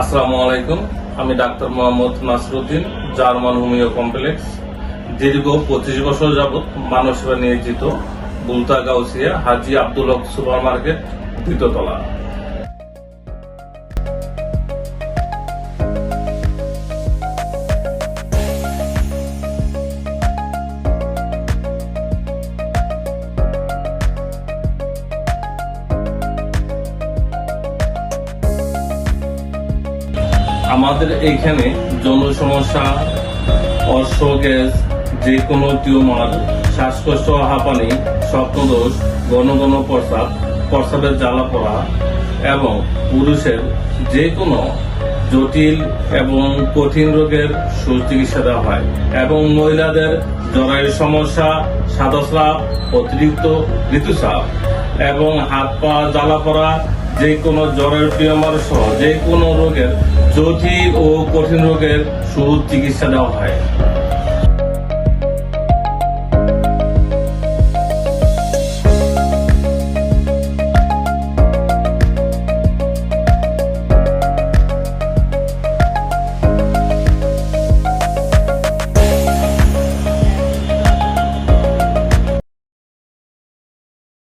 আসসালামু আলাইকুম, আমি doctor Mohammad Nasruddin, German homeo complex. দীর্ঘ পঁচিশ বছর যাবৎ মানুষরা নিয়োজিত বুলতা গাউসিয়া হাজি আব্দুল হক সুপার মার্কেট দ্বিতীয়তলা আমাদের এইখানে যৌন সমস্যা অর্শ গ্যাস যে কোনো টিউমার, শ্বাসকষ্ট, হাঁপানি স্বপ্নদোষ ঘন ঘন প্রস্রাব, প্রস্রাবের জ্বালা পড়া এবং পুরুষের যে কোনো জটিল এবং কঠিন রোগের সুচিকিৎসা দেওয়া হয় এবং মহিলাদের জরায়ুর সমস্যা, সাদস্রাব, অতিরিক্ত ঋতুস্রাব এবং হাত পা জ্বালা পড়া যে কোনো জ্বরের টিউমার সহ যে কোনো রোগের জটিল ও কঠিন রোগের সুচিকিৎসা দেওয়া হয়